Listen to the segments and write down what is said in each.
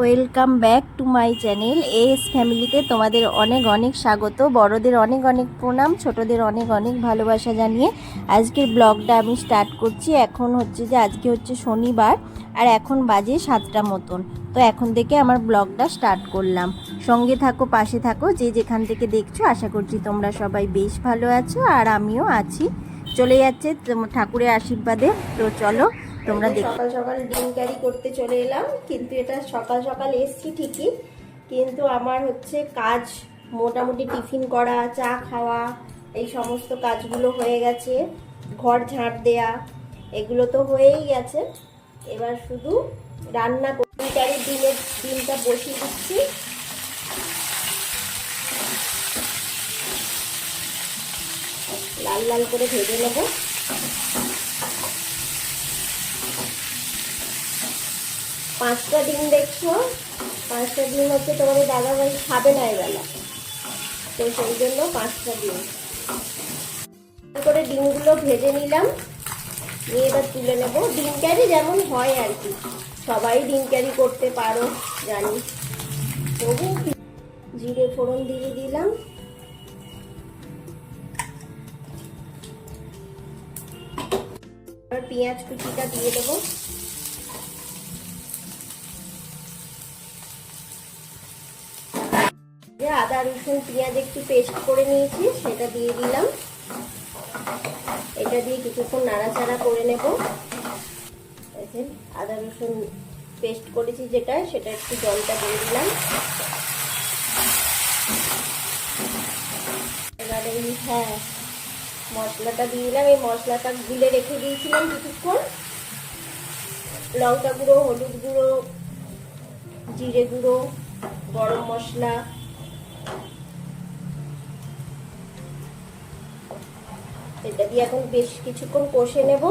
Welcome back to my channel S ফ্যামিলিতে তোমাদের অনেক অনেক স্বাগত। বড়দের অনেক অনেক প্রণাম, ছোটদের অনেক অনেক ভালোবাসা জানিয়ে আজকের ব্লগটা আমি স্টার্ট করছি। এখন হচ্ছে যে আজকে হচ্ছে শনিবার আর এখন বাজে সাতটা মতন। তো এখন থেকে আমার ব্লগটা স্টার্ট করলাম। সঙ্গে থাকো, পাশে থাকো, যে যেখান থেকে দেখছ, আশা করছি তোমরা সবাই বেশ ভালো আছো আর আমিও আছি। চলে যাচ্ছে ঠাকুরের আশীর্বাদে। তো চলো তোমরা দেখ। সকাল সকাল ডিম ক্যারি করতে চলে এলাম কিন্তু এটা সকাল সকাল এসছি ঠিকই কিন্তু আমার হচ্ছে কাজ মোটামুটি টিফিন করা চা খাওয়া এই সমস্ত কাজগুলো হয়ে গেছে ঘর ঝাঁট দেয়া এগুলো তো হয়েই গেছে। এবার শুধু রান্না ক্যারি ডিমের ডিমটা বসিয়ে দিচ্ছি। লাল লাল করে ভেজে নেব। পাঁচটা ডিম দেখছ? পাঁচটা ডিম হচ্ছে তোমাদের দাদা ভাই খাবে না এবেলা। তো সেই জন্য পাঁচটা ডিম। করে ডিমগুলো ভেজে নিলাম। নিয়ে এবার তুলে নেব। ডিম ক্যারি যেমন হয় আর কি। সবাই ডিম ক্যারি করতে পারো, জানি। তবু জিরে ফোড়ন দিয়ে দিলাম। পেঁয়াজ কুচিটা দিয়ে দেবো। যে আদা, রসুন, পেঁয়াজ একটু পেস্ট করে নিয়েছি, সেটা দিয়ে দিলাম। এটা দিয়ে কিছুক্ষণ নাড়াচাড়া করে নেব। আদা, রসুন পেস্ট করেছি যেটা, সেটা একটু জলটা দিয়ে দিলাম। এবারে হ্যাঁ মশলাটা দিয়ে দিলাম। এই মশলাটা গুলে রেখে দিয়েছিলাম কিছুক্ষণ। লঙ্কা গুঁড়ো, হলুদ গুঁড়ো, জিরে গুঁড়ো, গরম মশলা এটা দিয়ে এখন বেশ কিছুক্ষণ কষে নেব।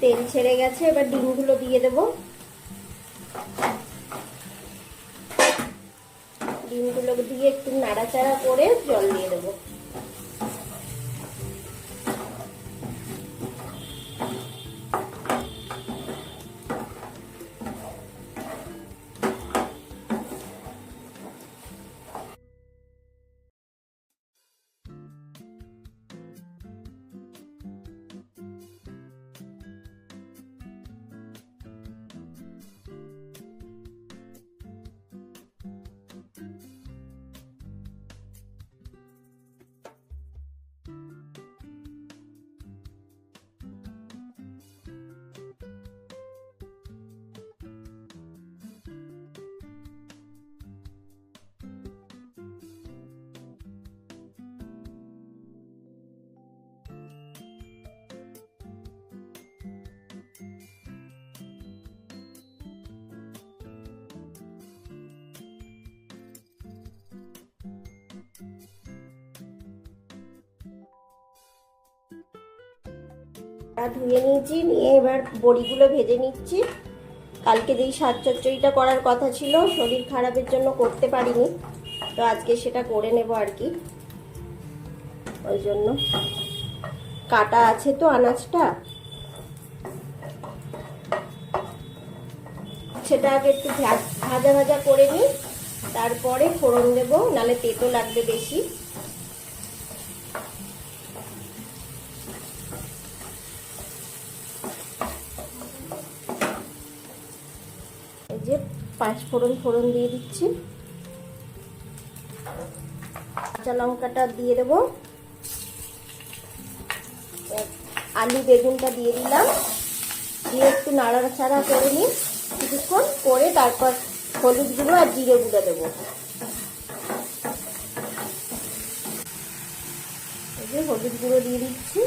তেল ছেড়ে গেছে, এবার ডিমগুলো দিয়ে দেব। ডিমগুলো দিয়ে একটু নাড়াচাড়া করে জল দিয়ে দেবো। ধুয়ে নিয়েছি, নিয়ে এবার বড়িগুলো ভেজে নিচ্ছি। কালকে যেই শাক চচ্চড়িটা করার কথা ছিল, শরীর খারাপের জন্য করতে পারিনি। তো আজকে সেটা করে নেব আর কি। ওই জন্য। কাটা আছে তো আনাজটা। সেটা আগে একটু ভাজা ভাজা করে নিই। তারপরে ফোড়ন দেবো, নালে তেতো লাগবে বেশি এই যে পাঁচ ফোড়ন ফোড়ন দিয়ে দিচ্ছি। কাঁচা লঙ্কাটা দিয়ে দেব। আলু বেগুনটা দিয়ে দিলাম। দিয়ে একটু নাড়াচাড়া করে নিই। কিছুক্ষণ করে তারপর হলুদ গুঁড়ো আর জিরে গুঁড়ো দেবো। হলুদ গুঁড়ো দিয়ে দিচ্ছি।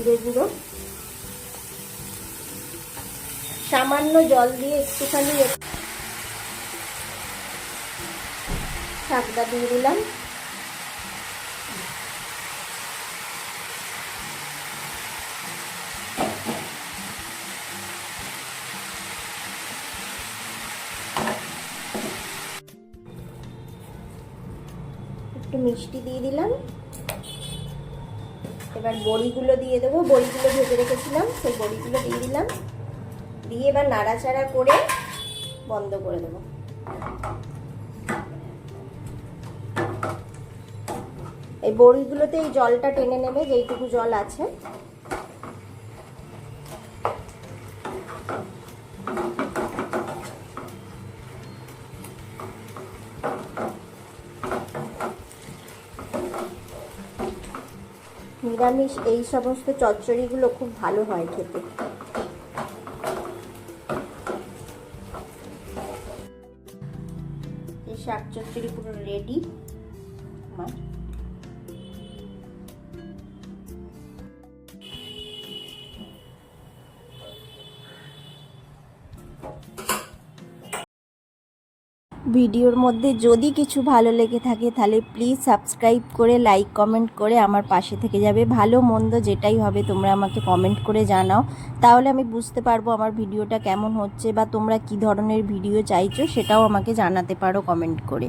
জিরে গুঁড়ো। সামান্য জল দিয়ে একটুখানি শাকটা দিয়ে দিলাম। একটু মিষ্টি দিয়ে দিলাম। এবার বড়িগুলো দিয়ে দেবো। বড়িগুলো ভেজে রেখেছিলাম, সেই বড়িগুলো দিয়ে দিলাম। দিয়ে এবার নাড়াচাড়া করে বন্ধ করে দেবো। এই বড়িগুলোতে এই জলটা টেনে নেবে, যেইটুকু জল আছে। নিরামিষ এই সমস্ত চচ্চড়িগুলো খুব ভালো হয় খেতে। শাক চচ্চড়ি পুরো রেডি ভিডিওর মধ্যে যদি কিছু ভালো লেগে থাকে তাহলে প্লিজ সাবস্ক্রাইব করে লাইক কমেন্ট করে আমার পাশে থেকে যাবে। ভালো মন্দ যেটাই হবে তোমরা আমাকে কমেন্ট করে জানাও। তাহলে আমি বুঝতে পারব আমার ভিডিওটা কেমন হচ্ছে বা তোমরা কি ধরনের ভিডিও চাইছো সেটাও আমাকে জানাতে পারো কমেন্ট করে।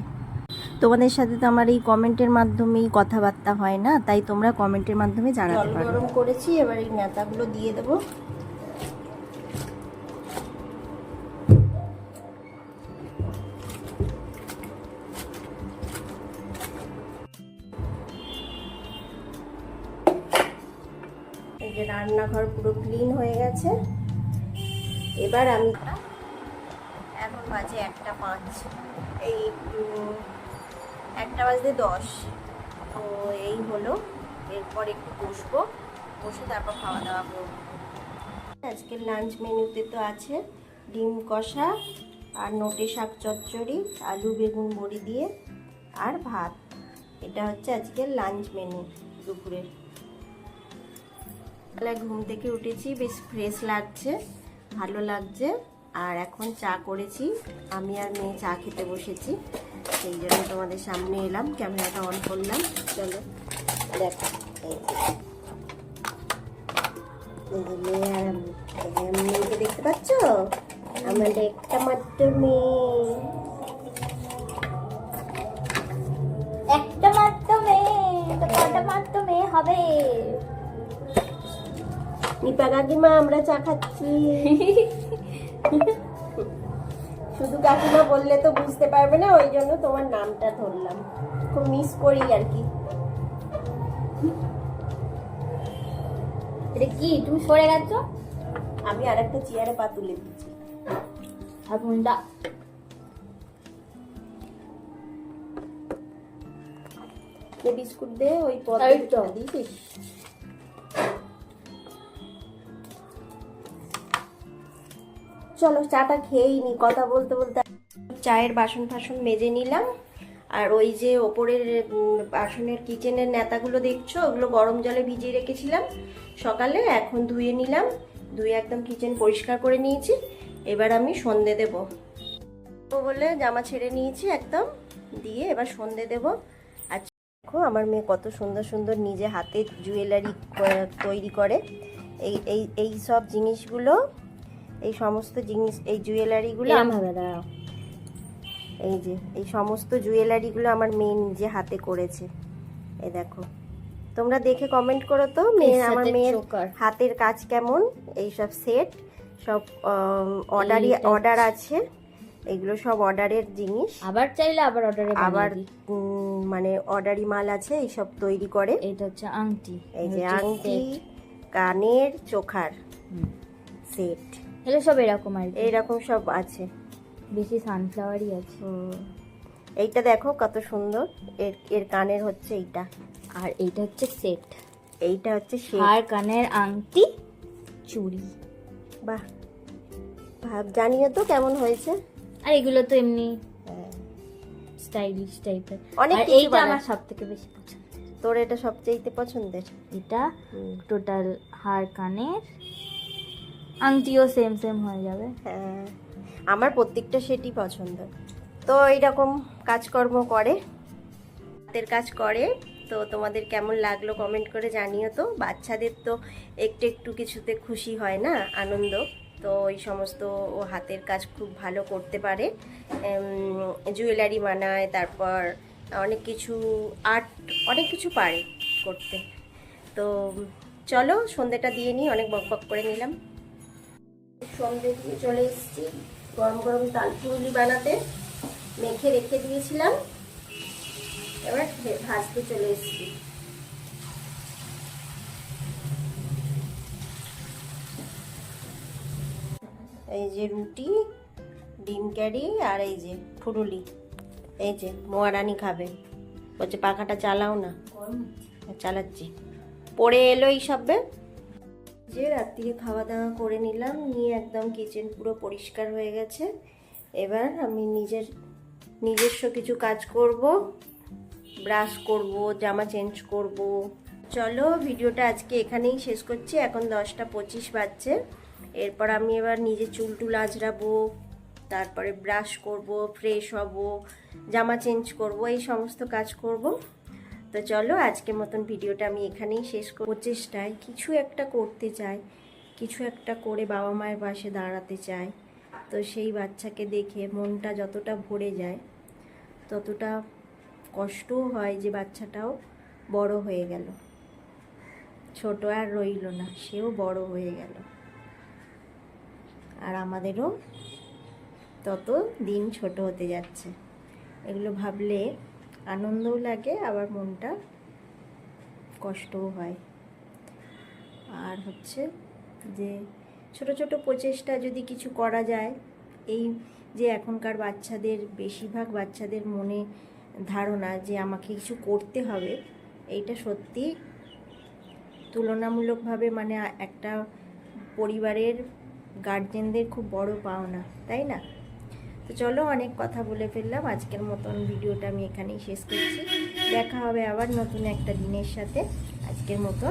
তোমাদের সাথে তো আমার এই কমেন্টের মাধ্যমেই কথাবার্তা হয় না তাই তোমরা কমেন্টের মাধ্যমে জানাতে পারো। গরম করেছি এবার এই নেতাগুলো দিয়ে দেবো। গেছে এবার আমি এখন বাজে একটা পাঁচ। এই একটা বাজে দশ। তো এই হলো, এরপর একটু বসবো, বসে তারপর খাওয়া দাওয়া করব। আজকের লাঞ্চ মেনুতে তো আছে ডিম কষা আর নোটে শাক চচ্চড়ি, আলু বেগুন বড়ি দিয়ে, আর ভাত। এটা হচ্ছে আজকের লাঞ্চ মেনু দুপুরের। সকালে ঘুম থেকে উঠেছি, বেশ ফ্রেশ লাগছে, ভালো লাগছে। আর এখন চা করেছি, আমি আর মেয়ে চা খেতে বসেছি, সেই জন্য তোমাদের সামনে এলাম, ক্যামেরাটা অন করলাম। চলো, দেখো আর মেয়েকে দেখতে পাচ্ছ? আমার একটা মাত্র মেয়ে। একটা মাত্র মেয়ে, তো কটা মাত্র মেয়ে হবে? নিপা কাকিমা আমরা চা খাচ্ছি। শুধু কাকিমা বললে তো বুঝতে পারবে না ওই জন্য তোমার নামটা ধরলাম। খুব মিস করি আর কি। এটা কি? তুমি সরে গেছো? আমি আর একটা চেয়ারে পা তুলে দিচ্ছি। আর বিস্কুট দে ওই পদ দিয়েছিস? চলো চাটা খেয়েই নি, কথা বলতে বলতে চায়ের বাসন ফাসন মেজে নিলাম। আর ওই যে ওপরের বাসনের কিচেনের নেতাগুলো দেখছ, ওগুলো গরম জলে ভিজিয়ে রেখেছিলাম সকালে, এখন ধুয়ে নিলাম। ধুয়ে একদম কিচেন পরিষ্কার করে নিয়েছি। এবার আমি সন্ধে দেব। বলে জামা ছেড়ে নিয়েছি একদম। দিয়ে এবার সন্ধে দেব। আর দেখো, আমার মেয়ে কত সুন্দর সুন্দর নিজে হাতে জুয়েলারি তৈরি করে। এই এই এই সব জিনিসগুলো এই সমস্ত জিনিস এই জুয়েলারিগুলো দাঁড়াও। এই যে এই সমস্ত জুয়েলারিগুলো আমার মেয়ে নিজে হাতে করেছে। এই দেখো। তোমরা দেখে কমেন্ট করো তো মেয়ে আমার মেয়ের হাতের কাজ কেমন এই সব সেট সব অর্ডারই অর্ডার আছে। এগুলো সব অর্ডারের জিনিস। আবার চাইলে আবার অর্ডারে আবার মানে অর্ডারি মাল আছে এই সব তৈরি করে। এটা হচ্ছে আংটি। এই যে আংটি কানের চোখার সেট এগুলো সব এরকম আর কি। এইরকম সব আছে। বেশি সানফ্লাওয়ারই আছে। হুম। এইটা দেখো কত সুন্দর। এর এর কানের হচ্ছে এইটা। আর এইটা হচ্ছে সেট এইটা হচ্ছে শেপ আর কানের আংটি চুড়ি। বাহ। ভাব জানিও তো কেমন হয়েছে? আর এগুলো তো এমনি স্টাইলিশ টাইপের অনেক আর কিছু এইটা বানায়। আমার সব থেকে বেশি পছন্দ তোর এটা সবচেয়ে পছন্দের? এটা হুম। টোটাল হার কানের আংটিও সেম সেম হয়ে যাবে। হ্যাঁ আমার প্রত্যেকটা সেটই পছন্দ। তো এইরকম কাজকর্ম করে, হাতের কাজ করে, তো তোমাদের কেমন লাগল কমেন্ট করে জানিও তো। বাচ্চাদের তো একটু একটু কিছুতে খুশি হয় না, আনন্দ। তো এই সমস্ত ও হাতের কাজ খুব ভালো করতে পারে। জুয়েলারি বানায় তারপর অনেক কিছু আর্ট অনেক কিছু পারে করতে। তো চলো সন্ধেটা দিয়ে নিই, অনেক বক বক করে নিলাম। সন্ধে দিয়ে চলে এসেছি। গরম গরম তাল পুরুলি বানাতে। মেখে রেখে দিয়েছিলাম। এবার ভাজতে চলে এসেছি। এই যে রুটি ডিম ক্যারি আর এই যে ফুরুলি। এই যে মোয়ারানি খাবে। বলছে পাখাটা চালাও না। চালাচ্ছি। পড়ে এলো এই সবে যে রাত্রিরে খাওয়া দাওয়া করে নিলাম, নিয়ে একদম কিচেন পুরো পরিষ্কার হয়ে গেছে। এবার আমি নিজের, নিজস্ব কিছু কাজ করব ব্রাশ করব, জামা চেঞ্জ করব। চলো ভিডিওটা আজকে এখানেই শেষ করছি, এখন দশটা পঁচিশ বাজছে। এরপর আমি এবার নিজে চুল টুল আজরাবো তারপরে ব্রাশ করব ফ্রেশ হব, জামা চেঞ্জ করব, এই সমস্ত কাজ করব। তো চলো আজকের মতন ভিডিওটা আমি এখানেই শেষ করব চেষ্টায় কিছু একটা করতে চাই। কিছু একটা করে বাবা মায়ের পাশে দাঁড়াতে চাই। তো সেই বাচ্চাকে দেখে মনটা যতটা ভরে যায়, ততটা কষ্টও হয় যে বাচ্চাটাও বড় হয়ে গেল। ছোট আর রইল না, সেও বড় হয়ে গেল। আর আমাদেরও তত দিন ছোট হতে যাচ্ছে। এগুলো ভাবলে আনন্দও লাগে, আবার মনটা কষ্টও হয়। আর হচ্ছে যে ছোট ছোট প্রচেষ্টা যদি কিছু করা যায়, এই যে এখনকার বাচ্চাদের, বেশিরভাগ বাচ্চাদের মনে ধারণা যে আমাকে কিছু করতে হবে, এইটা সত্যি তুলনামূলকভাবে মানে একটা পরিবারের গার্জেনদের খুব বড় পাওনা, তাই না? তো চলো অনেক কথা বলে ফেললাম। আজকের মতন ভিডিওটা আমি এখানেই শেষ করছি। দেখা হবে আবার নতুন একটা দিনের সাথে। আজকের মতো।